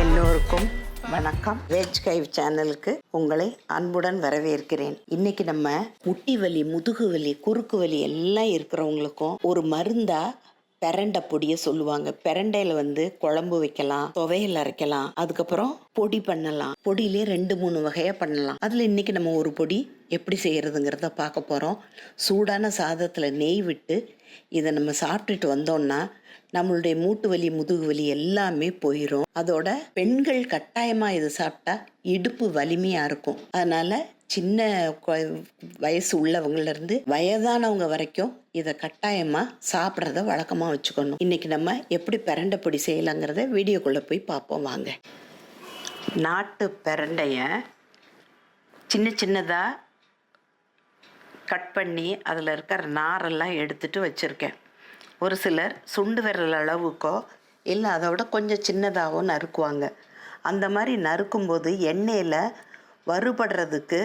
எல்லோருக்கும் வணக்கம். வெஜ் கைவ் சேனலுக்கு உங்களை அன்புடன் வரவேற்கிறேன். இன்னைக்கு நம்ம முட்டி வலி முதுகு வலி குறுக்கு வலி எல்லாம் இருக்கிறவங்களுக்கும் ஒரு மருந்தா பெரண்டை பொடியை சொல்லுவாங்க. பெரண்டையில் வந்து குழம்பு வைக்கலாம் துவையல் அரைக்கலாம் அதுக்கப்புறம் பொடி பண்ணலாம். பொடியிலே ரெண்டு மூணு வகையாக பண்ணலாம். அதில் இன்றைக்கி நம்ம ஒரு பொடி எப்படி செய்கிறதுங்கிறத பார்க்க போகிறோம் சூடான சாதத்தில் நெய் விட்டு இதை நம்ம சாப்பிட்டுட்டு வந்தோம்னா நம்மளுடைய மூட்டு வலி முதுகு வலி எல்லாமே போயிடும் அதோட பெண்கள் கட்டாயமாக இது சாப்பிட்டா இடுப்பு வலிமையாக இருக்கும். அதனால் சின்ன வயசு உள்ளவங்கல இருந்து வயதானவங்க வரைக்கும் இதை கட்டாயமாக சாப்பிட்றத வழக்கமாக வச்சுக்கணும். இன்றைக்கி நம்ம எப்படி பிரண்டை பொடி செய்யலாங்கிறத வீடியோக்குள்ளே போய் பார்ப்போம் வாங்க. நாட்டு பிரண்டையை சின்ன சின்னதாக கட் பண்ணி அதில் இருக்கிற நாரெல்லாம் எடுத்துட்டு வச்சுருக்கேன். ஒரு சிலர் சுண்டு விரல் அளவுக்கோ இல்லை அதை விட கொஞ்சம் சின்னதாகவோ நறுக்குவாங்க. அந்த மாதிரி நறுக்கும்போது எண்ணெயில் வறுபடுறதுக்கு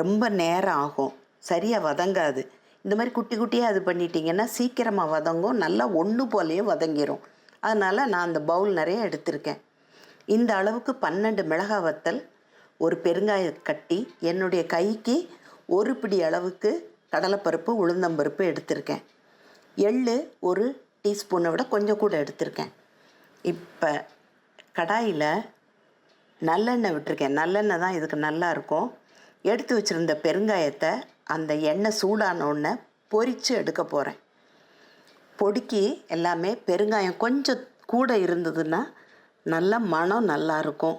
ரொம்ப நேரம் ஆகும். சரியாக வதங்காது. இந்த மாதிரி குட்டி குட்டியாக இது பண்ணிட்டீங்கன்னா சீக்கிரமாக வதங்கும். நல்லா ஒன்று போலேயே வதங்கிரும். அதனால் நான் அந்த பவுல் நிறைய எடுத்திருக்கேன். இந்த அளவுக்கு பன்னெண்டு மிளகாய் வத்தல் ஒரு பெருங்காய கட்டி என்னுடைய கைக்கு ஒரு பிடி அளவுக்கு கடலைப்பருப்பு உளுந்தம்பருப்பு எடுத்திருக்கேன். எள்ளு ஒரு டீஸ்பூனை விட கொஞ்சம் கூட எடுத்திருக்கேன். இப்போ கடாயில் நல்லெண்ணெய் விட்டுருக்கேன். நல்லெண்ணெய் தான் இதுக்கு நல்லா இருக்கும். எடுத்து வச்சுருந்த பெருங்காயத்தை அந்த எண்ணெய் சூடான உடனே பொரித்து எடுக்க போகிறேன் பொடுக்கி எல்லாமே பெருங்காயம் கொஞ்சம் கூட இருந்ததுன்னா நல்ல மனம் நல்லாயிருக்கும்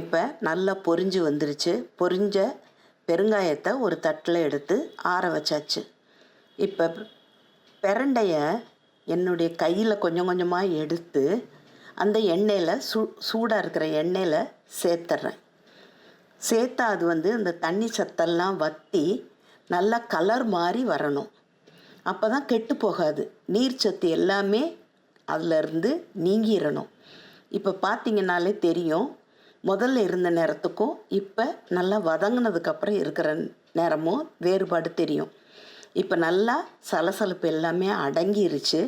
இப்போ நல்லா பொரிஞ்சு வந்துருச்சு. பொரிஞ்ச பெருங்காயத்தை ஒரு தட்டில் எடுத்து ஆற வச்சாச்சு. இப்போ பிரண்டைய என்னுடைய கையில் கொஞ்சம் கொஞ்சமாக எடுத்து அந்த எண்ணெயில் சூ சூடாக இருக்கிற எண்ணெயில் சேர்த்துட்றேன் சேர்த்தா அது வந்து அந்த தண்ணி சத்தெல்லாம் வற்றி நல்லா கலர் மாதிரி வரணும். அப்போ தான் கெட்டு போகாது. நீர் சத்து எல்லாமே அதுலேருந்து நீங்கிடணும். இப்போ பார்த்தீங்கன்னாலே தெரியும் முதல்ல இருந்த நேரத்துக்கும் இப்போ நல்லா வதங்கினதுக்கப்புறம் இருக்கிற நேரமும் வேறுபாடு தெரியும். இப்போ நல்லா சலசலப்பு எல்லாமே அடங்கிருச்சு.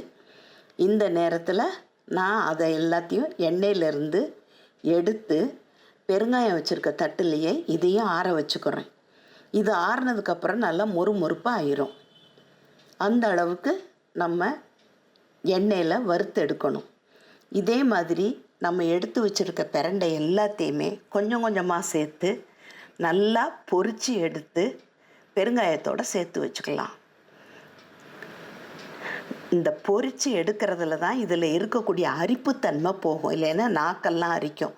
இந்த நேரத்தில் நான் அதை எல்லாத்தையும் எண்ணெயிலேருந்து எடுத்து பெருங்காயம் வச்சுருக்க தட்டுலேயே இதையும் ஆற வச்சுக்கிறேன். இது ஆறினதுக்கப்புறம் நல்லா மொறு மொறுப்பாக ஆயிரும். அந்த அளவுக்கு நம்ம எண்ணெயில் வறுத்து எடுக்கணும். இதே மாதிரி நம்ம எடுத்து வச்சுருக்க பிரண்டை எல்லாத்தையுமே கொஞ்சம் கொஞ்சமாக சேர்த்து நல்லா பொறிச்சு எடுத்து பெருங்காயத்தோடு சேர்த்து வச்சுக்கலாம். இந்த பொறிச்சு எடுக்கிறதுல தான் இதில் இருக்கக்கூடிய அரிப்புத்தன்மை போகும். இல்லைன்னா நாக்கெல்லாம் அரிக்கும்.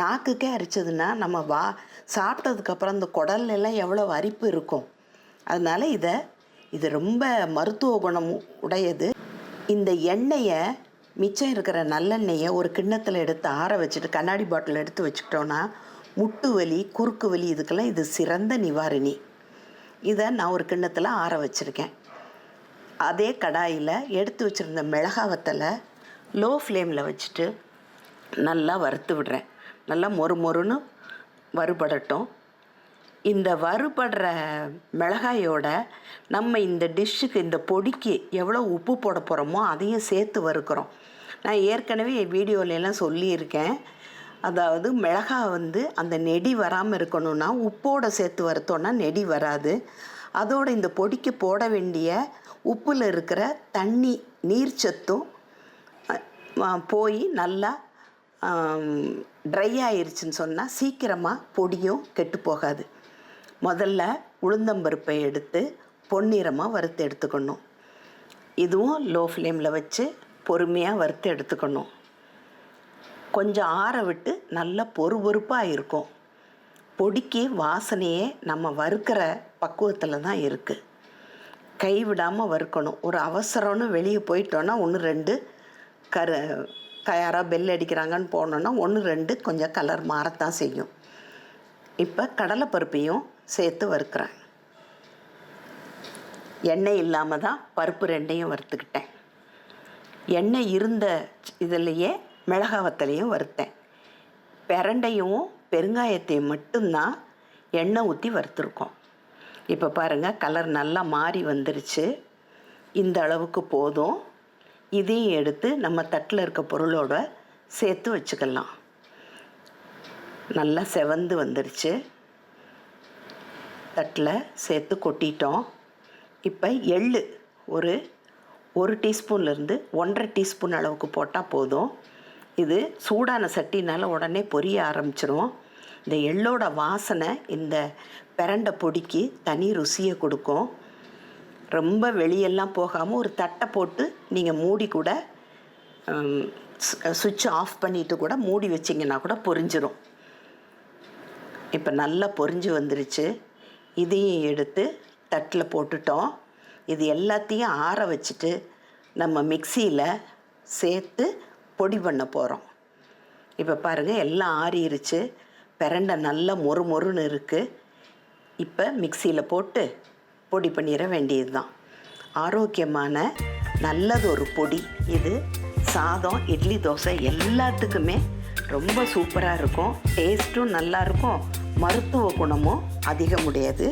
நாக்குக்கே அரிச்சதுன்னா நம்ம வா சாப்பிட்டதுக்கப்புறம் இந்த குடல்ல எல்லாம் எவ்வளோ அரிப்பு இருக்கும். அதனால் இதை இது ரொம்ப மருத்துவ குணம் உடையது. இந்த எண்ணெயை மிச்சம் இருக்கிற நல்லெண்ணெயை ஒரு கிண்ணத்தில் எடுத்து ஆற வச்சுட்டு கண்ணாடி பாட்டில் எடுத்து வச்சுக்கிட்டோன்னா முட்டு வலி குறுக்கு வலி இதுக்கெல்லாம் இது சிறந்த நிவாரணி. இதை நான் ஒரு கிண்ணத்தில் ஆற வச்சுருக்கேன். அதே கடாயில் எடுத்து வச்சுருந்த மிளகா வத்தலை லோ ஃப்ளேமில் வச்சுட்டு நல்லா வறுத்து விடுறேன். நல்லா மொறு மொறுன்னு வறுபடட்டும். இந்த வறுபடுற மிளகாயோட நம்ம இந்த டிஷ்ஷுக்கு இந்த பொடிக்கு எவ்வளோ உப்பு போட போகிறோமோ அதையும் சேர்த்து வறுக்கிறோம். நான் ஏற்கனவே என் வீடியோல சொல்லியிருக்கேன். அதாவது மிளகாய் வந்து அந்த நெடி வராமல் இருக்கணும்னா உப்போடு சேர்த்து வறுத்தோன்னா நெடி வராது. அதோட இந்த பொடிக்கு போட வேண்டிய உப்பில் இருக்கிற தண்ணி நீர்ச்சத்தும் போய் நல்லா ட்ரை ஆயிருச்சுன்னு சொன்னால் சீக்கிரமாக பொடியும் கெட்டு போகாது. முதல்ல உளுந்தம்பருப்பை எடுத்து பொன்னிறமாக வறுத்து எடுத்துக்கணும். இதுவும் லோ ஃப்ளேமில் வச்சு பொறுமையாக வறுத்து எடுத்துக்கணும். கொஞ்சம் ஆற விட்டு நல்லா பொறு பொறுப்பாக இருக்கும். பொடிக்கு வாசனையே நம்ம வறுக்கிற பக்குவத்தில் தான் இருக்குது கைவிடாமல் வறுக்கணும். ஒரு அவசரம்னு வெளியே போயிட்டோன்னா ஒன்று ரெண்டு கரு தயாராக பெல் அடிக்கிறாங்கன்னு போனோன்னா ஒன்று ரெண்டு கொஞ்சம் கலர் மாறத்தான் செய்யும். இப்போ கடலைப்பருப்பையும் சேர்த்து வறுக்கிறேன். எண்ணெய் இல்லாமல் தான் பருப்பு ரெண்டையும் வறுத்துக்கிட்டேன். எண்ணெய் இருந்த இதுலேயே மிளகா வத்தலையும் வறுத்தேன். பெரண்டையும் பெருங்காயத்தையும் மட்டும்தான் எண்ணெய் ஊற்றி வறுத்துருக்கோம். இப்போ பாருங்கள் கலர் நல்லா மாறி வந்துருச்சு. இந்த அளவுக்கு போதும். இதையும் எடுத்து நம்ம தட்டில் இருக்க பொருளோட சேர்த்து வச்சுக்கலாம். நல்லா செவந்து வந்துருச்சு. தட்டில் சேர்த்து கொட்டிட்டோம். இப்போ எள்ளு ஒரு ஒரு டீஸ்பூன்லேருந்து ஒன்றரை டீஸ்பூன் அளவுக்கு போட்டால் போதும். இது சூடான சட்டினால் உடனே பொரிய ஆரம்பிச்சிரும். இந்த எள்ளோட வாசனை இந்த பிரண்டை பொடிக்கு தனி ருசியை கொடுக்கும். ரொம்ப வெளியெல்லாம் போகாமல் ஒரு தட்டை போட்டு நீங்கள் மூடி கூட சுவிட்ச் ஆஃப் பண்ணிவிட்டு கூட மூடி வச்சிங்கன்னா கூட பொரிஞ்சிடும் இப்போ நல்லா பொரிஞ்சு வந்துருச்சு. இதையும் எடுத்து தட்டில் போட்டுட்டோம். இது எல்லாத்தையும் ஆற வச்சுட்டு நம்ம மிக்சியில் சேர்த்து பொடி பண்ண போகிறோம். இப்போ பாருங்கள் எல்லாம் ஆறிருச்சு. பிரண்டை நல்லா மொறு மொறுன்னு இருக்குது இப்போ மிக்சியில் போட்டு பொடி பண்ணிட வேண்டியது தான். ஆரோக்கியமான நல்லது ஒரு பொடி இது. சாதம் இட்லி தோசை எல்லாத்துக்குமே ரொம்ப சூப்பராக இருக்கும். டேஸ்ட்டும் நல்லாயிருக்கும் மருத்துவ குணமும் அதிகமுடையது